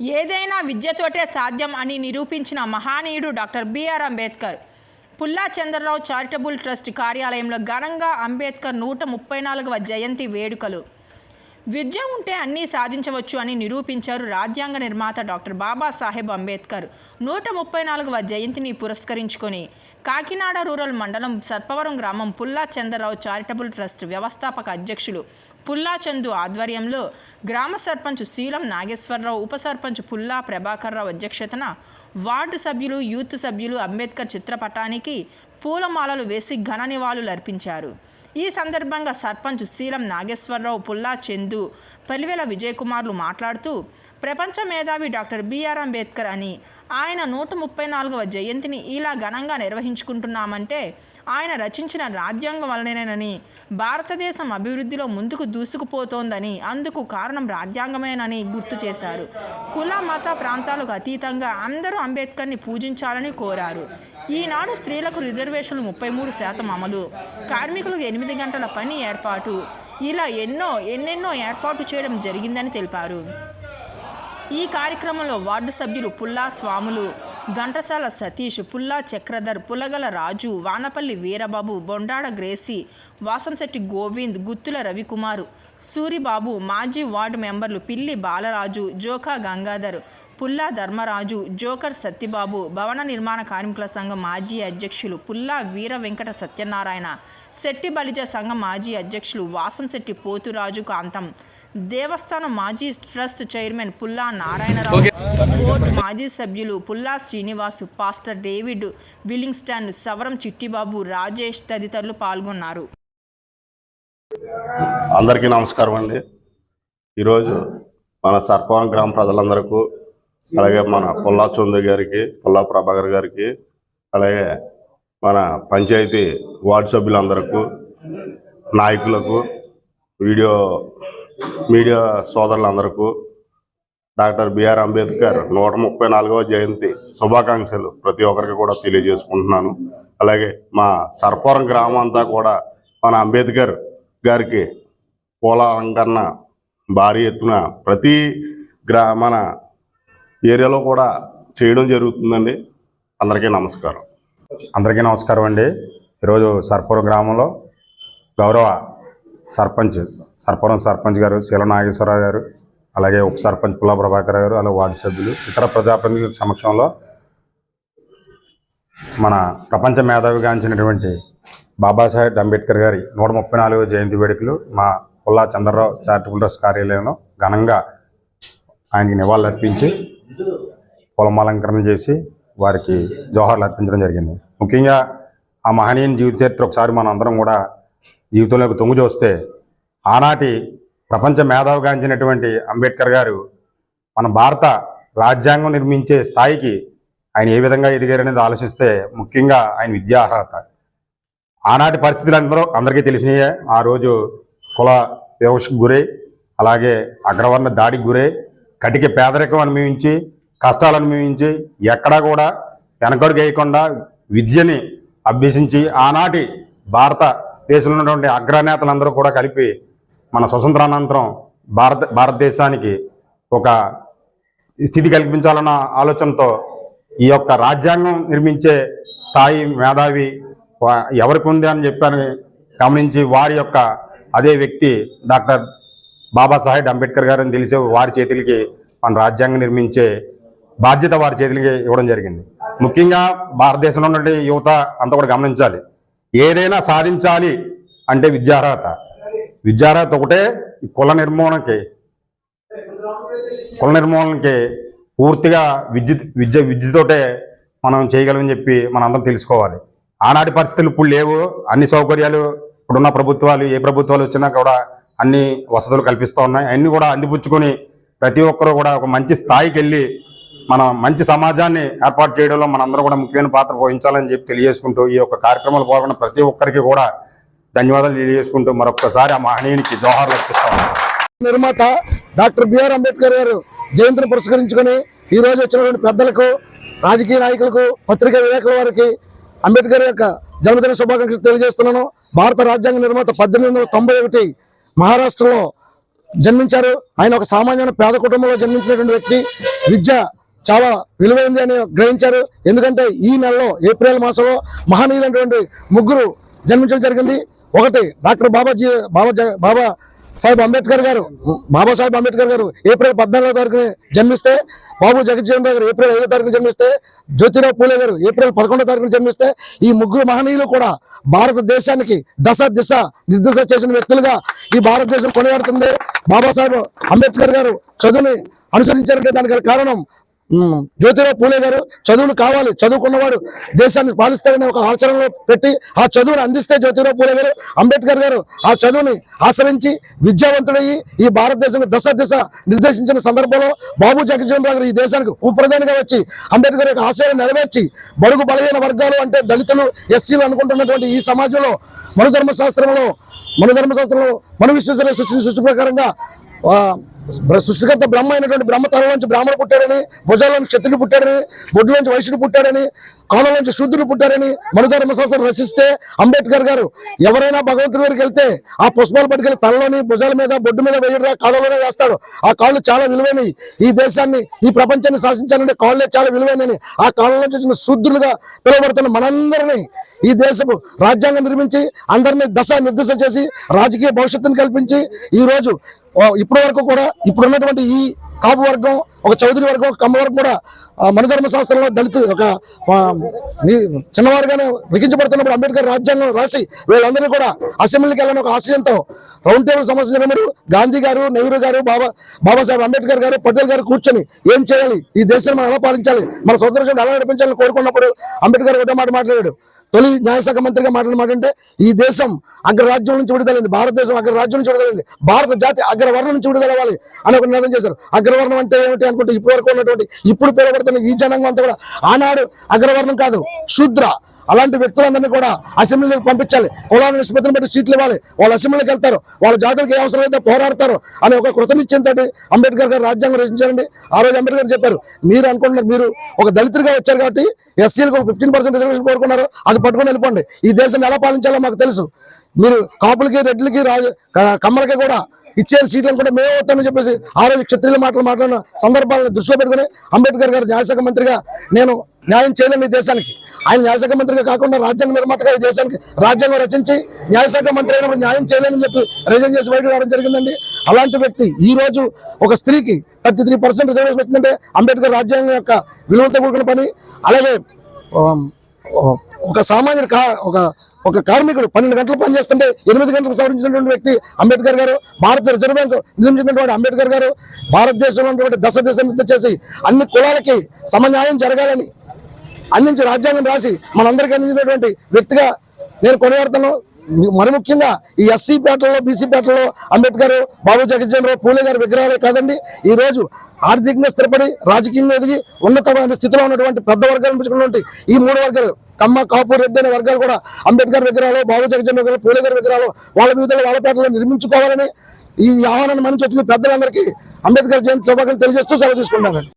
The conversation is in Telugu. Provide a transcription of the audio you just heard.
ఏదైనా విద్యతోటే సాధ్యం అని నిరూపించిన మహానీయుడు doctor BR Ambedkar. Pulla Chandra Rao charitable trust కార్యాలయంలో ఘనంగా అంబేద్కర్ నూట ముప్పై నాలుగవ జయంతి వేడుకలు. విద్య ఉంటే అన్నీ సాధించవచ్చు అని నిరూపించారు రాజ్యాంగ నిర్మాత డాక్టర్ బాబాసాహెబ్ అంబేద్కర్. నూట ముప్పై నాలుగవ జయంతిని పురస్కరించుకొని కాకినాడ రూరల్ మండలం సర్పవరం గ్రామం పుల్లా చంద్రరావు చారిటబుల్ ట్రస్ట్ వ్యవస్థాపక అధ్యక్షులు పుల్లాచందు ఆధ్వర్యంలో గ్రామ సర్పంచ్ శీలం నాగేశ్వరరావు ఉప సర్పంచ్ పుల్లా ప్రభాకర్రావు అధ్యక్షతన వార్డు సభ్యులు యూత్ సభ్యులు అంబేద్కర్ చిత్రపటానికి పూలమాలలు వేసి ఘన నివాళులు అర్పించారు. ఈ సందర్భంగా సర్పంచ్ శీలం నాగేశ్వరరావు పుల్లా చందు పలివెల విజయకుమార్లు మాట్లాడుతూ ప్రపంచ మేధావి డాక్టర్ బిఆర్ అంబేద్కర్ అని ఆయన నూట ముప్పై నాలుగవ జయంతిని ఇలా ఘనంగా నిర్వహించుకుంటున్నామంటే ఆయన రచించిన రాజ్యాంగం వలనేనని భారతదేశం అభివృద్ధిలో ముందుకు దూసుకుపోతోందని అందుకు కారణం రాజ్యాంగమేనని గుర్తు చేశారు. కుల మత ప్రాంతాలకు అతీతంగా అందరూ అంబేద్కర్ని పూజించాలని కోరారు. ఈనాడు స్త్రీలకు రిజర్వేషన్లు ముప్పై మూడు శాతం అమలు కార్మికులకు ఎనిమిది గంటల పని ఏర్పాటు ఇలా ఎన్నో ఎన్నెన్నో ఏర్పాటు చేయడం జరిగిందని తెలిపారు. ఈ కార్యక్రమంలో వార్డు సభ్యులు పుల్లా స్వాములు ఘంటసాల సతీష్ పుల్లా చక్రధర్ పులగల రాజు వానపల్లి వీరబాబు బొండాడ గ్రేసి వాసంశెట్టి గోవింద్ గుత్తుల రవికుమారు సూరిబాబు మాజీ వార్డు మెంబర్లు పిల్లి బాలరాజు జోకా గంగాధర్ పుల్లా ధర్మరాజు జోకర్ సత్యబాబు భవన నిర్మాణ కార్మికుల సంఘం మాజీ అధ్యక్షులు పుల్లా వీర వెంకట సత్యనారాయణ శెట్టి బలిజ సంఘం మాజీ అధ్యక్షులు వాసంశెట్టి పోతురాజు కాంతం దేవస్థానం మాజీ ట్రస్ట్ చైర్మన్ పుల్లా నారాయణరావు. బోర్డు మాజీ సభ్యులు పుల్లా శ్రీనివాసు పాస్టర్ డేవిడ్ విలింగ్స్టన్ సవరం చిట్టిబాబు రాజేష్ తదితరులు పాల్గొన్నారు. అందరికీ నమస్కారం అండి. ఈరోజు మన సర్పవరం గ్రామ ప్రజలందరికీ అలాగే మన పుల్లా చందు గారికి పుల్లా ప్రభాకర్ గారికి అలాగే మన పంచాయతీ వార్డు సభ్యులందరికీ నాయకులకు వీడియో మీడియా సోదరులందరికీ డాక్టర్ బిఆర్ అంబేద్కర్ నూట ముప్పై నాలుగవ జయంతి శుభాకాంక్షలు ప్రతి ఒక్కరికి కూడా తెలియజేసుకుంటున్నాను. అలాగే మా సర్పవరం గ్రామం అంతా కూడా మన అంబేద్కర్ గారికి పూల అలంకరణ భారీ ఎత్తున ప్రతి గ్రా మన ఏరియాలో కూడా చేయడం జరుగుతుందండి. అందరికీ నమస్కారం. అందరికీ నమస్కారం అండి. ఈరోజు సర్పవరం గ్రామంలో గౌరవ సర్పంచ్ సర్పరం సర్పంచ్ గారు శీల నాగేశ్వరరావు గారు అలాగే ఉప సర్పంచ్ పుల్లా ప్రభాకర్ గారు అలాగే వార్డు సభ్యులు ఇతర ప్రజాప్రతినిధుల సమక్షంలో మన ప్రపంచ మేధావిగాంచినటువంటి బాబాసాహెబ్ అంబేద్కర్ గారి నూట ముప్పై నాలుగో జయంతి వేడుకలు మా పుల్లా చంద్రరావు చారిటబుల్ ట్రస్ట్ కార్యాలయంలో ఘనంగా ఆయనకి నివాళులు అర్పించి పొలమాలంకరణ చేసి వారికి జోహార్లు అర్పించడం జరిగింది. ముఖ్యంగా ఆ మహనీయుని జీవిత చరిత్ర ఒకసారి మనందరం అందరం కూడా జీవితంలోకి తొంగు చూస్తే ఆనాటి ప్రపంచ మేధావిగాంచినటువంటి అంబేద్కర్ గారు మన భారత రాజ్యాంగం నిర్మించే స్థాయికి ఆయన ఏ విధంగా ఎదిగారనేది ఆలోచిస్తే ముఖ్యంగా ఆయన విద్యా అర్హత ఆనాటి పరిస్థితులు అందరూ అందరికీ తెలిసినాయే. ఆ రోజు కుల వివక్షకు గురై అలాగే అగ్రవర్ణ దాడికి గురై కటిక పేదరికం అనుభవించి కష్టాలు అనుభవించి ఎక్కడా కూడా వెనకడుగు వేయకుండా విద్యని అభ్యసించి ఆనాటి భారత దేశంలో ఉన్నటువంటి అగ్రనేతలందరూ కూడా కలిపి మన స్వతంత్రానంతరం భారత భారతదేశానికి ఒక స్థితి కల్పించాలన్న ఆలోచనతో ఈ యొక్క రాజ్యాంగం నిర్మించే స్థాయి మేధావి ఎవరికి ఉంది అని చెప్పని గమనించి వారి యొక్క అదే వ్యక్తి డాక్టర్ బాబాసాహెబ్ అంబేద్కర్ గారు అని తెలిసే వారి చేతులకి మన రాజ్యాంగం నిర్మించే బాధ్యత వారి చేతులకి ఇవ్వడం జరిగింది. ముఖ్యంగా భారతదేశంలో ఉన్నటువంటి యువత అంతా కూడా గమనించాలి. ఏదైనా సాధించాలి అంటే విద్యార్హత. విద్యార్హత ఒకటే ఈ కుల నిర్మూలనకి. కుల నిర్మూలనకి పూర్తిగా విద్య విద్య విద్యతోటే మనం చేయగలమని చెప్పి మనం అందరం తెలుసుకోవాలి. ఆనాటి పరిస్థితులు ఇప్పుడు లేవు. అన్ని సౌకర్యాలు ఇప్పుడున్న ప్రభుత్వాలు ఏ ప్రభుత్వాలు వచ్చినా కూడా అన్ని వసతులు కల్పిస్తూ ఉన్నాయి. అన్నీ కూడా అందిపుచ్చుకొని ప్రతి ఒక్కరూ కూడా ఒక మంచి స్థాయికి వెళ్ళి మనం మంచి సమాజాన్ని ఏర్పాటు చేయడంలో మనందరం కూడా ముఖ్యమైన పాత్ర వహించాలని చెప్పి తెలియజేసుకుంటూ ఈ యొక్క కార్యక్రమాలు పాల్గొన్న ప్రతి ఒక్కరికి కూడా ధన్యవాదాలు తెలియజేసుకుంటూ మరొకసారి ఆ మహనీయునికి జోహార్లు అర్పిస్తాం. నిర్మాత డాక్టర్ బిఆర్ అంబేద్కర్ గారు జయంతిని పురస్కరించుకొని ఈ రోజు వచ్చినటువంటి పెద్దలకు రాజకీయ నాయకులకు పత్రికా విలేకరుల వారికి అంబేద్కర్ యొక్క జన్మదిన శుభాకాంక్షలు తెలియజేస్తున్నాను. భారత రాజ్యాంగ నిర్మాత పద్దెనిమిది వందల తొంభై ఒకటి మహారాష్ట్రలో జన్మించారు. ఆయన ఒక సామాన్యమైన పేద కుటుంబంలో జన్మించినటువంటి వ్యక్తి. విద్య చాలా విలువైంది అని గ్రహించారు. ఎందుకంటే ఈ నెలలో ఏప్రిల్ మాసంలో మహనీయులైనటువంటి ముగ్గురు జన్మించడం జరిగింది. ఒకటి డాక్టర్ బాబాజీ బాబా బాబా సాహెబ్ అంబేద్కర్ గారు బాబాసాహెబ్ అంబేద్కర్ గారు ఏప్రిల్ పద్నాలుగో తారీఖున జన్మిస్తే బాబు జగజ్జీవన్ రావు గారు ఏప్రిల్ ఐదో తారీఖున జన్మిస్తే జ్యోతిరావు పూలే గారు ఏప్రిల్ పదకొండో తారీఖున జన్మిస్తే ఈ ముగ్గురు మహనీయులు కూడా భారతదేశానికి దశ దిశ నిర్దేశ చేసిన వ్యక్తులుగా ఈ భారతదేశం కొనియాడుతుంది. బాబాసాహెబ్ అంబేద్కర్ గారు చదువుని అనుసరించారంటే దానికి కారణం జ్యోతిరావు పూలే గారు చదువులు కావాలి చదువుకున్నవాడు దేశాన్ని పాలిస్తాడని ఒక ఆచరణలో పెట్టి ఆ చదువును అందిస్తే జ్యోతిరావు పూలే గారు అంబేద్కర్ గారు ఆ చదువుని ఆశ్రయించి విద్యావంతుడయ్యి ఈ భారతదేశం దశ దిశ నిర్దేశించిన సందర్భంలో బాబు జగజ్జీవన్ రావు గారు ఈ దేశానికి ఉపప్రధానిగా వచ్చి అంబేద్కర్ యొక్క ఆశయాన్ని నెరవేర్చి బడుగు బలహీన వర్గాలు అంటే దళితులు ఎస్సీలు అనుకుంటున్నటువంటి ఈ సమాజంలో మనుధర్మ శాస్త్రంలో మనుధర్మ శాస్త్రంలో మను విశ్వేశ్వర సృష్టి సృష్టి ప్రకారంగా సృష్టికర్త బ్రహ్మ అయినటువంటి బ్రహ్మ తలలోంచి బ్రాహ్మణుడు పుట్టాడని భుజాల్లోంచి క్షత్రుడు పుట్టాడని బొడ్డులోంచి వైశ్యుడు పుట్టాడని నుంచి శూద్రుడు పుట్టారని మనుధర్మ సంస్థలు రచిస్తే అంబేద్కర్ గారు ఎవరైనా భగవంతుడి దగ్గరికి వెళ్తే ఆ పుష్పాలు పట్టుకెళ్ళి తలలోని భుజాల మీద బొడ్డు మీద వేయడా కాళ్ళలోనే వేస్తాడు. ఆ కాళ్ళు చాలా విలువైనవి. ఈ దేశాన్ని ఈ ప్రపంచాన్ని శాసించాలంటే కాళ్ళే చాలా విలువైనవి. ఆ కాళ్ళ నుంచి వచ్చిన శూద్రులుగా పిలువబడుతున్న మనందరినీ ఈ దేశపు రాజ్యాంగం నిర్మించి అందరినీ దశ నిర్దేశ చేసి రాజకీయ భవిష్యత్తును కల్పించి ఈ రోజు ఇప్పటి వరకు కూడా ఇప్పుడు ఉన్నటువంటి ఈ కాపు వర్గం ఒక చౌదరి వర్గం కమ్మ వర్గం కూడా మనధర్మ మనుధర్మ శాస్త్రంలో దళిత ఒక చిన్నవారుగానే లిఖించబడుతున్నప్పుడు అంబేద్కర్ రాజ్యాంగం రాసి వీళ్ళందరినీ కూడా అసెంబ్లీకి వెళ్ళని ఒక ఆశయంతో రౌండ్ టేబుల్ సమస్య జరిగినప్పుడు గాంధీ గారు నెహ్రూ గారు బాబా బాబాసాహెబ్ అంబేద్కర్ గారు పటేల్ గారు కూర్చొని ఏం చేయాలి? ఈ దేశాన్ని మనం ఎలా పాలించాలి? మన స్వతంత్రం ఎలా నడిపించాలని కోరుకున్నప్పుడు అంబేద్కర్ ఒకటే మాట మాట్లాడాడు. తొలి న్యాయశాఖ మంత్రిగా మాట్లాడమాటంటే ఈ దేశం అగ్రరాజ్యం నుంచి విడుదలైంది. భారతదేశం అగ్రరాజ్యం నుంచి విడుదలైంది. భారత జాతి అగ్రవర్ణం నుంచి విడుదలవ్వాలి అని ఒక నిర్ణయం చేశారు. అగ్రవర్ణం అంటే ఏమిటి అనుకుంటే ఇప్పటి వరకు ఉన్నటువంటి ఇప్పుడు పిలువబడుతున్న ఈ జనాంగం అంతా కూడా ఆనాడు అగ్రవర్ణం కాదు శూద్ర. అలాంటి వ్యక్తులందరినీ కూడా అసెంబ్లీకి పంపించాలి. కులాల నిష్పత్తిని బట్టి సీట్లు ఇవ్వాలి. వాళ్ళు అసెంబ్లీకి వెళ్తారు. వాళ్ళ జాతులకు ఏ అవసరం అయితే పోరాడతారు అని ఒక కృతనిశ్చయంతో అంబేద్కర్ గారు రాజ్యాంగం రచించారండి. ఆ రోజు అంబేద్కర్ చెప్పారు మీరు అనుకుంటున్నారు మీరు ఒక దళితుడిగా వచ్చారు కాబట్టి ఎస్సీలకు ఫిఫ్టీన్ పర్సెంట్ రిజర్వేషన్ కోరుకున్నారు. అది పట్టుకొని వెళ్ళిపోండి. ఈ దేశాన్ని ఎలా పాలించాలో మాకు తెలుసు. మీరు కాపులకి రెడ్లకి రాజు కమ్మలకి కూడా ఇచ్చే సీట్లను కూడా మేము అవుతామని చెప్పేసి ఆ రోజు క్షత్రియుల మాటలు మాట్లాడిన సందర్భాలను దృష్టిలో పెట్టుకుని అంబేద్కర్ గారు న్యాయశాఖ మంత్రిగా నేను న్యాయం చేయలేను ఈ దేశానికి. ఆయన న్యాయశాఖ మంత్రిగా కాకుండా రాజ్యాంగ నిర్మాతగా ఈ దేశానికి రాజ్యాంగం రచించి న్యాయశాఖ మంత్రి అయినప్పుడు న్యాయం చేయలేనని చెప్పి రిజైన్ చేసి బయటకు రావడం జరిగిందండి. అలాంటి వ్యక్తి ఈ రోజు ఒక స్త్రీకి థర్టీ త్రీ పర్సెంట్ రిజర్వేషన్ వచ్చిందంటే అంబేద్కర్ రాజ్యాంగం యొక్క విలువలతో కూడుకున్న పని. అలాగే ఒక సామాన్యుడు కా ఒక ఒక కార్మికుడు పన్నెండు గంటలు పని చేస్తుంటే ఎనిమిది గంటలకు సవరించినటువంటి వ్యక్తి అంబేద్కర్ గారు భారత రిజర్వ్ బ్యాంక్ నిర్మించినటువంటి అంబేద్కర్ గారు భారతదేశంలో ఉన్నటువంటి దశ దిశ చేసి అన్ని కులాలకి సమన్యాయం జరగాలని అందించి రాజ్యాంగం రాసి మనందరికీ అందించినటువంటి వ్యక్తిగా నేను కొనియాడుతాను మరి ముఖ్యంగా ఈ ఎస్సీ పేటలో బీసీ పేటలో అంబేద్కర్ బాబు జగజ్జనరావు పూలే గారి విగ్రహాలే కాదండి. ఈ రోజు ఆర్థికంగా స్థిరపడి రాజకీయంగా ఎదిగి ఉన్నతమైన స్థితిలో ఉన్నటువంటి పెద్ద వర్గాలు పెంచుకున్నటువంటి ఈ మూడు వర్గాలు కమ్మ కాపు రెడ్డి అనే వర్గాలు కూడా అంబేద్కర్ విగ్రహాలు బాబు జగజ్జన్ విగ్రహాలు పూలే గారి విగ్రహాలు వాళ్ళ వీధులు వాళ్ళ పేటలో నిర్మించుకోవాలని ఈ ఆహ్వానాన్ని మనిషి వచ్చిన పెద్దలందరికీ అంబేద్కర్ జయంతి శుభాకాంక్షలు తెలియజేస్తూ సెలవు తీసుకుంటాను